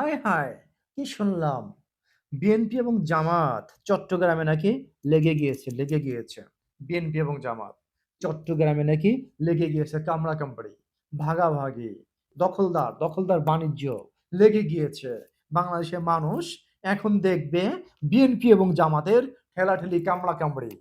হায় হায়, কি শুনলাম। বিএনপি এবং জামাত চট্টগ্রামে নাকি লেগে গিয়েছে লেগে গিয়েছে। বিএনপি এবং জামাত চট্টগ্রামে নাকি লেগে গিয়েছে কামড়া কামড়ি ভাগাভাগি, দখলদার দখলদার বাণিজ্য লেগে গিয়েছে। বাংলাদেশের মানুষ এখন দেখবে বিএনপি এবং জামাতের ঠেলাঠেলি কামড়া কামড়ি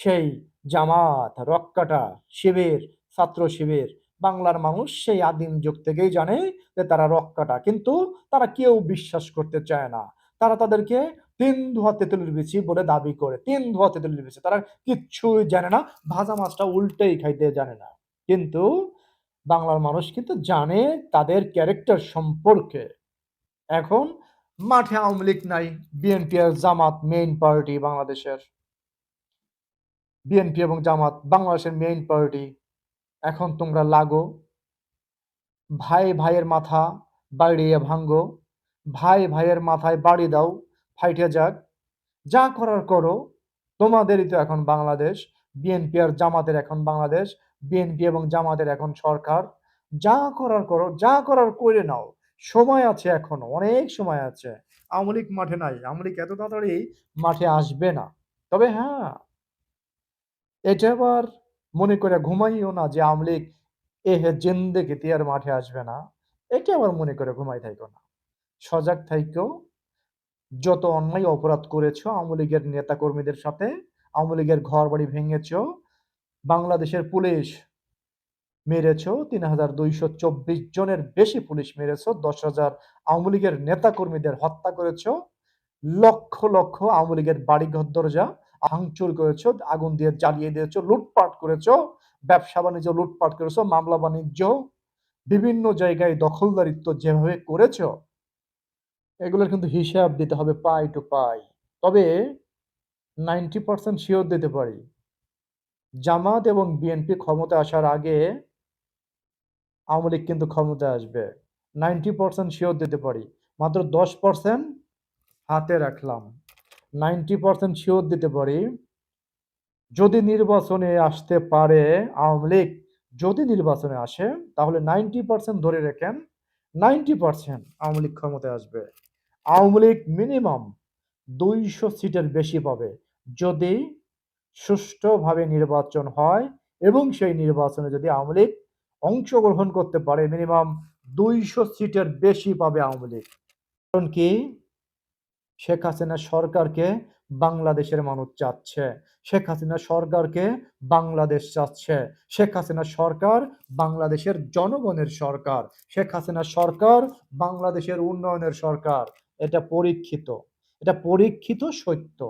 সেই জামাত, রক্কাটা, শিবির, ছাত্র শিবির বাংলার মানুষ সেই আদিম যুগ থেকেই জানে যে তারা রক্কাটা কিন্তু তারা কেউ বিশ্বাস করতে চায় না। তারা তাদেরকে তিন ধোয়া তেঁতুলের বিচি বলে দাবি করে, তিন ধোয়া তেঁতুলের বিচি। তারা কিচ্ছুই জানে না, ভাজা মাছটা উল্টেই খাইতে জানে না। কিন্তু বাংলার মানুষ কিন্তু জানে তাদের ক্যারেক্টার সম্পর্কে। এখন মাঠে আওয়ামী লীগ নাই বিএনপি আর জামাত মেইন পার্টি বাংলাদেশের। বিএনপি এবং জামাত বাংলাদেশের মেইন পার্টি এখন তোমরা লাগো। ভাই ভাইয়ের মাথা বাড়িয়ে ভাঙ্গো ভাই ভাইয়ের মাথায় বাড়ি দাও, ফাইটে যাক। যা করার করো। তোমাদেরই তো এখন বাংলাদেশ। বিএনপি আর জামাতের এখন বাংলাদেশ। বিএনপি এবং জামাতের এখন সরকার। যা করার করো, যা করার করে নাও। সময় আছে এখনও, অনেক সময় আছে। আওয়ামী লীগ মাঠে নাই। আওয়ামী লীগ এত তাড়াতাড়ি মাঠে আসবে না। তবে হ্যাঁ এটা আবার মনে করে ঘুমাইও না যে আওয়ামী লীগ এ হে জেন্দেকে তিয়ার মাঠে আসবে না। এটা আবার মনে করে ঘুমাই থাইকো না। সজাগ থাইকেও যত অন্যায় অপরাধ করেছ আওয়ামী লীগের নেতা কর্মীদের সাথে আওয়ামী লীগের ঘর বাড়ি ভেঙেছ, বাংলাদেশের পুলিশ মেরেছ, তিন হাজার দুইশো চব্বিশ জনের বেশি পুলিশ মেরেছ, দশ হাজার আওয়ামী লীগের নেতা কর্মীদের হত্যা করেছ, লক্ষ লক্ষ আওয়ামী লীগের বাড়ি ঘর দরজা ভাঙচুর করেছ, আগুন দিয়ে জ্বালিয়ে দিয়েছ, লুটপাট করেছ, ব্যবসা বাণিজ্য লুটপাট করেছ, মামলা বাণিজ্য, বিভিন্ন জায়গায় দখলদারিত্ব যেভাবে করেছ, এগুলোর কিন্তু হিসাব দিতে হবে পাই টু পাই। তবে নাইনটি পার্সেন্ট শিওর দিতে পারি, জামাত এবং বিএনপি ক্ষমতা আসার আগে আওয়ামী লীগ কিন্তু ক্ষমতা আসবে। নাইনটি পার্সেন্ট শিওর দিতে পারি, মাত্র দশ পার্সেন্ট হাতে রাখলাম। নাইনটি পার্সেন্ট শিওর দিতে পারি। যদি নির্বাচনে আসতে পারে আওয়ামী লীগ, যদি নির্বাচনে আসে, তাহলে নাইনটি পার্সেন্ট ধরে রেখেন, নাইনটি পার্সেন্ট আওয়ামী লীগ ক্ষমতায় আসবে। আওয়ামী লীগ মিনিমাম দুইশো সিটের বেশি পাবে যদি সুষ্ঠুভাবে নির্বাচন হয় এবং সেই নির্বাচনে যদি আওয়ামী লীগ অংশগ্রহণ করতে পারে, মিনিমাম দুইশো সিটের বেশি পাবে আওয়ামী লীগ। কারণ কি? শেখ হাসিনা সরকারকে বাংলাদেশের মানুষ চাচ্ছে। শেখ হাসিনা সরকারকে বাংলাদেশ চাচ্ছে। শেখ হাসিনা সরকার বাংলাদেশের জনগণের সরকার। শেখ হাসিনা সরকার বাংলাদেশের উন্নয়নের সরকার। এটা পরীক্ষিত। এটা পরীক্ষিত সত্য।